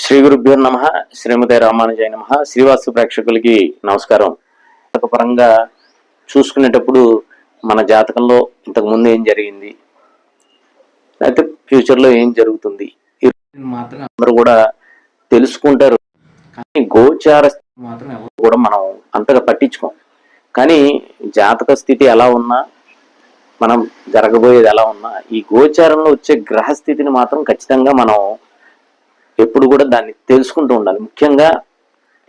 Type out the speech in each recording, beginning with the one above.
శ్రీ గురుభ్యో నమ శ్రీమతి రామానుజాయ నమ. శ్రీవాస్తు ప్రేక్షకులకి నమస్కారం. పరంగా చూసుకునేటప్పుడు మన జాతకంలో ఇంతకు ముందు ఏం జరిగింది? లేకపోతే ఫ్యూచర్లో ఏం జరుగుతుంది? మాత్రం అందరూ కూడా తెలుసుకుంటారు. కానీ గోచార మాత్రం ఎవరు కూడా మనం అంతగా పట్టించుకోం. కానీ జాతక స్థితి ఎలా ఉన్నా మనం జరగబోయేది ఎలా ఉన్నా ఈ గోచారంలో వచ్చే గ్రహస్థితిని మాత్రం ఖచ్చితంగా మనం ఎప్పుడు కూడా దాన్ని తెలుసుకుంటూ ఉండాలి. ముఖ్యంగా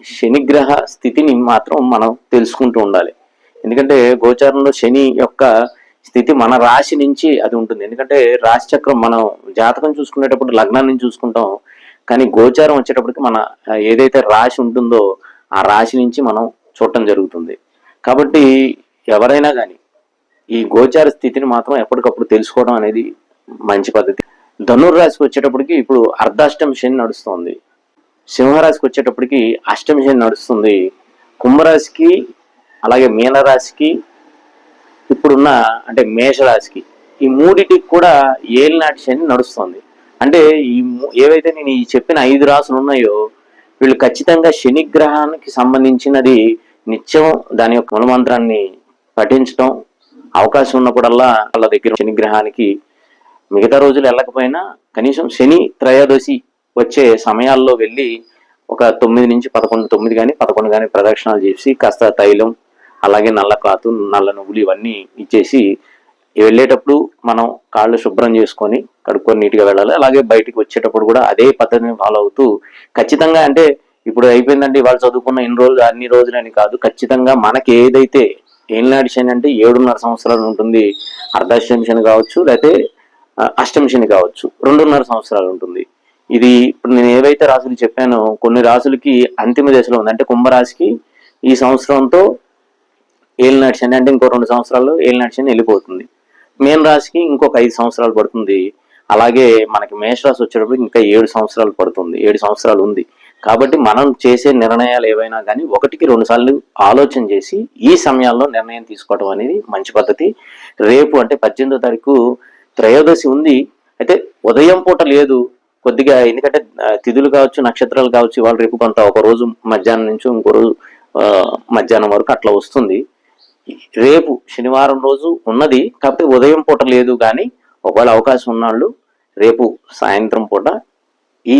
శనిగ్రహ స్థితిని మాత్రం మనం తెలుసుకుంటూ ఉండాలి. ఎందుకంటే గోచారంలో శని యొక్క స్థితి మన రాశి నుంచి అది ఉంటుంది. ఎందుకంటే రాశి చక్రం మనం జాతకం చూసుకునేటప్పుడు లగ్నాన్ని చూసుకుంటాం. కానీ గోచారం వచ్చేటప్పటికి మన ఏదైతే రాశి ఉంటుందో ఆ రాశి నుంచి మనం చూడటం జరుగుతుంది. కాబట్టి ఎవరైనా కానీ ఈ గోచార స్థితిని మాత్రం ఎప్పటికప్పుడు తెలుసుకోవడం అనేది మంచి పద్ధతి. ధనుర్రాశికి వచ్చేటప్పటికి ఇప్పుడు అర్ధాష్టమి శని నడుస్తుంది. సింహరాశికి వచ్చేటప్పటికి అష్టమి శని నడుస్తుంది. కుంభరాశికి అలాగే మీనరాశికి ఇప్పుడున్న అంటే మేషరాశికి ఈ మూడిటికి కూడా ఏలినాటి శని నడుస్తుంది. అంటే ఈ ఏవైతే నేను ఈ చెప్పిన ఐదు రాసులు ఉన్నాయో వీళ్ళు ఖచ్చితంగా శని గ్రహానికి సంబంధించినది నిత్యం దాని యొక్క మనుమంత్రాన్ని పఠించడం అవకాశం ఉన్నప్పుడల్లా వాళ్ళ దగ్గర శనిగ్రహానికి మిగతా రోజులు వెళ్ళకపోయినా కనీసం శని త్రయోదశి వచ్చే సమయాల్లో వెళ్ళి ఒక తొమ్మిది నుంచి పదకొండు తొమ్మిది కానీ పదకొండు కానీ ప్రదక్షిణాలు చేసి కాస్త తైలం అలాగే నల్ల క్లాత్ నల్ల నువ్వులు ఇవన్నీ ఇచ్చేసి వెళ్ళేటప్పుడు మనం కాళ్ళు శుభ్రం చేసుకొని కడుక్కొని నీట్గా వెళ్ళాలి. అలాగే బయటికి వచ్చేటప్పుడు కూడా అదే పద్ధతిని ఫాలో అవుతూ ఖచ్చితంగా అంటే ఇప్పుడు అయిపోయిందండి వాళ్ళు చదువుకున్న ఇన్ని రోజులు అన్ని రోజులు అని కాదు ఖచ్చితంగా మనకి ఏదైతే ఏం శని అంటే ఏడున్నర సంవత్సరాలు ఉంటుంది అర్ధాష్టమి కావచ్చు లేకపోతే అష్టమి శని కావచ్చు. రెండున్నర సంవత్సరాలు ఉంటుంది. ఇది ఇప్పుడు నేను ఏవైతే రాసులు చెప్పానో కొన్ని రాసులకి అంతిమ దశలో ఉంది. అంటే కుంభరాశికి ఈ సంవత్సరంతో ఏలినాటి శని అంటే ఇంకో రెండు సంవత్సరాలు ఏలినాటి శని వెళ్ళిపోతుంది. మేన్ రాశికి ఇంకొక ఐదు సంవత్సరాలు పడుతుంది. అలాగే మనకి మేషరాశి వచ్చేటప్పుడు ఇంకా ఏడు సంవత్సరాలు పడుతుంది. ఏడు సంవత్సరాలు ఉంది. కాబట్టి మనం చేసే నిర్ణయాలు ఏవైనా కానీ ఒకటికి రెండు సార్లు ఆలోచన చేసి ఈ సమయాల్లో నిర్ణయం తీసుకోవడం అనేది మంచి పద్ధతి. రేపు అంటే పద్దెనిమిదో తారీఖు త్రయోదశి ఉంది. అయితే ఉదయం పూట లేదు. కొద్దిగా ఎందుకంటే తిథులు కావచ్చు నక్షత్రాలు కావచ్చు ఇవాళ రేపు కొంత ఒక రోజు మధ్యాహ్నం నుంచి ఇంకో రోజు మధ్యాహ్నం వరకు అట్లా వస్తుంది. రేపు శనివారం రోజు ఉన్నది. కాకపోతే ఉదయం పూట లేదు కానీ ఒకవేళ అవకాశం ఉన్నాళ్ళు రేపు సాయంత్రం పూట ఈ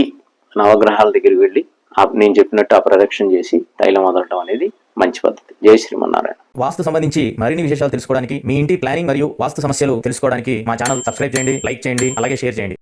నవగ్రహాల దగ్గరికి వెళ్ళి ఆ- నేను చెప్పినట్టు ఆ ప్రదక్షిణ చేసి తైలం వదలటం అనేది మంచి పద్ధతి. జై శ్రీమన్నారాయణ. వాస్తు సంబంధించి మరిన్ని విశేషాలు తెలుసుకోవడానికి మీ ఇంటి ప్లానింగ్ మరియు వాస్తు సమస్యలు తెలుసుకోవడానికి మా ఛానల్ సబ్స్క్రైబ్ చేయండి లైక్ చేయండి అలాగే షేర్ చేయండి.